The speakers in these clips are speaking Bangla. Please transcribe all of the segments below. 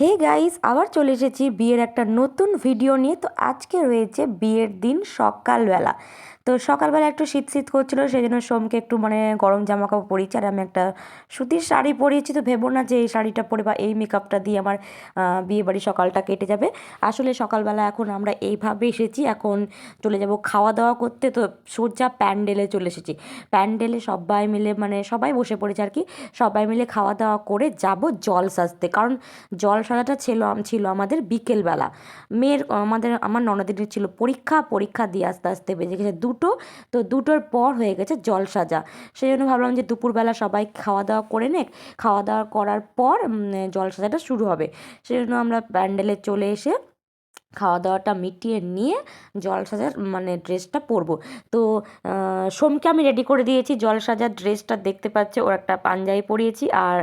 হে গাইস আবার চলে এসেছি বিয়ের একটা নতুন ভিডিও নিয়ে। তো আজকে রয়েছে বিয়ের দিন সকালবেলা। তো সকালবেলা একটু শীত শীত করছিল সেই জন্য সোমকে একটু মানে গরম জামা কাপড় পরিয়েছি আর আমি একটা সুতির শাড়ি পরিয়েছি। তো ভেবো না যে এই শাড়িটা পরে বা এই মেকআপটা দিয়ে আমার বিয়ে বাড়ি সকালটা কেটে যাবে। আসলে সকালবেলা এখন আমরা এইভাবে এসেছি। এখন চলে যাব খাওয়া দাওয়া করতে। তো সোজা প্যান্ডেলে চলে এসেছি। প্যান্ডেলে সবাই মিলে মানে সবাই বসে পড়েছে আর কি। সবাই মিলে খাওয়া দাওয়া করে যাব জল সাজতে। কারণ জল সাজাটা ছিল ছিল আমাদের বিকেলবেলা। মেয়ের, আমাদের, আমার ননদিনের ছিল পরীক্ষা পরীক্ষা দিয়ে আস্তে আস্তে বেজে গেছে দুটো। তো দুটোর পর হয়ে গেছে জল সাজা। সেই জন্য ভাবলাম যে দুপুরবেলা সবাই খাওয়া দাওয়া করে নে খাওয়া দাওয়া করার পর জল সাজাটা শুরু হবে। সেই জন্য আমরা প্যান্ডেলে চলে এসে খাওয়া দাওয়াটা মিটিয়ে নিয়ে জল সাজার মানে ড্রেসটা পরবো। তো সোমকে আমি রেডি করে দিয়েছি। জল সাজার ড্রেসটা দেখতে পাচ্ছে, ওর একটা পাঞ্জাবি পরিয়েছি আর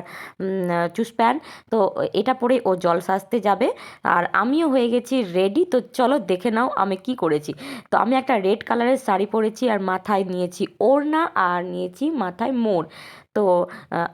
চুস প্যান্ট। তো, এটা পরে ও জল সাজতে যাবে। আর আমিও হয়ে গেছি রেডি তো চলো দেখে নাও আমি কি করেছি। তো, আমি একটা রেড কালারের শাড়ি পরেছি আর মাথায় নিয়েছি ওড়না আর নিয়েছি মাথায় মোড়। তো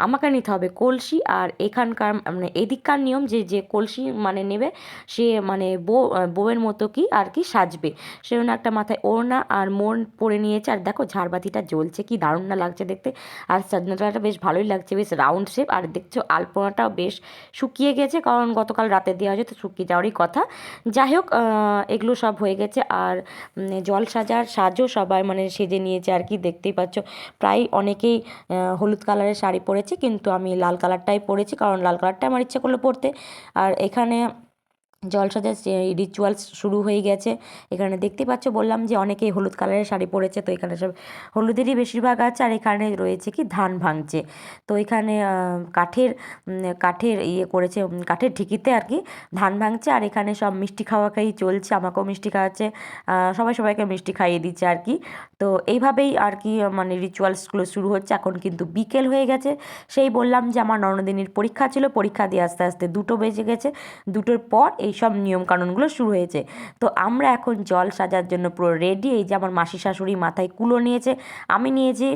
আমাকে নিতে হবে কলসি আর এখানকার মানে এদিককার নিয়ম যে যে কলসি মানে নেবে, সে মানে বউ বউয়ের মতো কি আর কি সাজবে। সেজন্য একটা মাথায় ওড়না আর মন পরে নিয়েছে। আর দেখো ঝাড়বাতিটা জ্বলছে, কি দারুণ না লাগছে দেখতে। আর সাজনাটা বেশ ভালোই লাগছে, বেশ রাউন্ড শেপ। আর দেখছ আলপনাটাও বেশ শুকিয়ে গেছে, কারণ গতকাল রাতে দেওয়া হয়েছে, তো শুকিয়ে যাওয়ারই কথা। যাই হোক এগুলো সব হয়ে গেছে। আর জল সাজার সাজও সবাই মানে সেজে নিয়েছে আর কি, দেখতেই পাচ্ছ। প্রায় অনেকেই হলুদ কালারের শাড়ি পরেছি, কিন্তু আমি লাল কালারটাই পরেছি, কারণ লাল কালারটাই আমার ইচ্ছে করল পরতে। আর এখানে জলসাজার রিচুয়ালস শুরু হয়ে গেছে। এখানে দেখতে পাচ্ছ, বললাম যে অনেকে হলুদ কালারের শাড়ি পরেছে, তো এখানে সব হলুদেরই বেশিরভাগ আছে, আর এখানে রয়েছে কি ধান ভাঙছে তো এখানে কাঠের কাঠের ইয়ে করেছে কাঠের ঢিকিতে আর কি ধান ভাঙছে আর এখানে সব মিষ্টি খাওয়া খাই চলছে, আমাকেও মিষ্টি খাওয়াচ্ছে সবাই সবাইকে মিষ্টি খাইয়ে দিচ্ছে আর কি। তো এইভাবেই আর কি মানে রিচুয়ালসগুলো শুরু হচ্ছে, এখন কিন্তু বিকেল হয়ে গেছে। সেই বললাম যে আমার ননদিনীর পরীক্ষা ছিল, পরীক্ষা দিয়ে আস্তে আস্তে দুটো বেজে গেছে, দুটোর পর এই সব নিয়মকানুনগুলো শুরু হয়েছে। তো আমরা এখন জল সাজার জন্য পুরো রেডি এই যে আমার মাসি শাশুড়ি মাথায় কুলো নিয়েছে, আমি নিয়েছি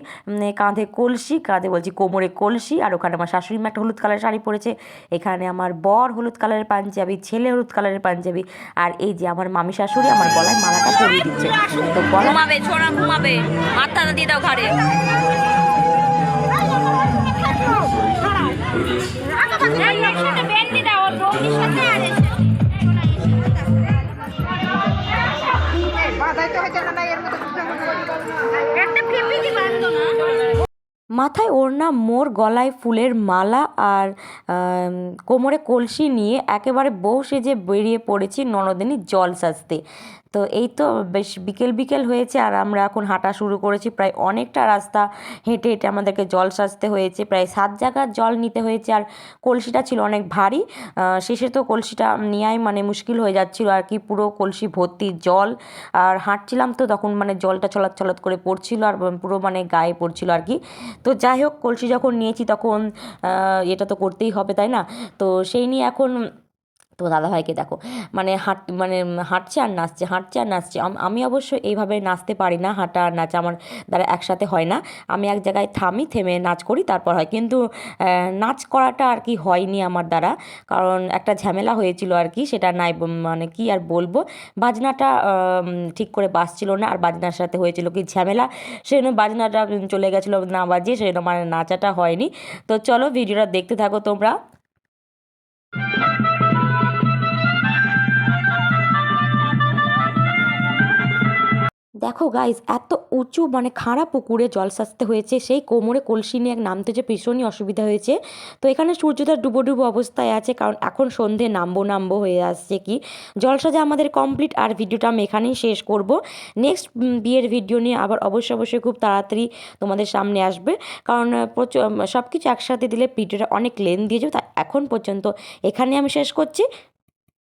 কাঁধে কলসি, কাঁধে বলছি কোমরে কলসি, আর ওখানে আমার শাশুড়ি মা একটা হলুদ কালারের শাড়ি পরেছে, এখানে আমার বর হলুদ কালারের পাঞ্জাবি, ছেলে হলুদ কালারের পাঞ্জাবি, আর এই যে আমার মামি শাশুড়ি আমার গলায় মালাটা পরিয়ে দিচ্ছে। তো গলা ঘুমাবে, ছোড়া ঘুমাবে মাথাটা দিয়ে দাও মাথায় ওড়না, মোর গলায় ফুলের মালা আর কোমরে কলসি নিয়ে একেবারে বউ সেজে বেরিয়ে পড়েছি ননদিনী জল সাজতে। তো এই তো বেশ বিকেল বিকেল হয়েছে আর আমরা এখন হাঁটা শুরু করেছি। প্রায় অনেকটা রাস্তা হেঁটে হেঁটে আমাদেরকে জল সাজতে হয়েছে। প্রায় সাত জায়গার জল নিতে হয়েছে আর কলসিটা ছিল অনেক ভারী। শেষে তো কলসিটা নেওয়াই মানে মুশকিল হয়ে যাচ্ছিল আর কি। পুরো কলসি ভর্তি জল। আর হাঁটছিলাম তো তখন মানে জলটা চলাত চলাত করে পড়ছিল আর পুরো মানে গায়ে পড়ছিল আর কি। তো যাই হোক, কলসি যখন নিয়েছি তখন এটা তো করতেই হবে, তাই না? তো সেই নিয়ে এখন তো দাদাভাইকে দেখো। মানে হাঁট মানে হাঁটছে আর নাচছে, হাঁটছে আর নাচছে। আমি অবশ্য এইভাবে নাচতে পারি না, হাঁটা আর নাচ আমার দ্বারা একসাথে হয় না। আমি এক জায়গায় থামি, থেমে নাচ করি, তারপর হয়। কিন্তু নাচ করাটা আর কি হয়নি আমার দ্বারা। কারণ একটা ঝামেলা হয়েছিল আর কি, সেটা নাই মানে কি আর বলব। বাজনাটা ঠিক করে বাজছিল না, আর বাজনার সাথে হয়েছিল কি ঝামেলা। সেই জন্য বাজনাটা চলে গেছিল না বাজিয়ে সেই জন্য মানে নাচাটা হয়নি। তো চলো, ভিডিওটা দেখতে থাকো তোমরা। দেখো গাইজ এত উঁচু মানে খাঁড়া পুকুরে জল সাজতে হয়েছে, সেই কোমরে কলসি নিয়ে নামতে যে ভীষণই অসুবিধা হয়েছে। তো এখানে সূর্যটা ডুবো ডুবো অবস্থায় আছে, কারণ এখন সন্ধে নামবো নামবো হয়ে আসছে কি। জল সাজা আমাদের কমপ্লিট আর ভিডিওটা আমি এখানেই শেষ করব। নেক্সট বিয়ের ভিডিও নিয়ে আবার অবশ্যই অবশ্যই খুব তাড়াতাড়ি তোমাদের সামনে আসবে। কারণ সব কিছু একসাথে দিলে ভিডিওটা অনেক লেন দিয়ে যাবে, তা এখন পর্যন্ত এখানে আমি শেষ করছি।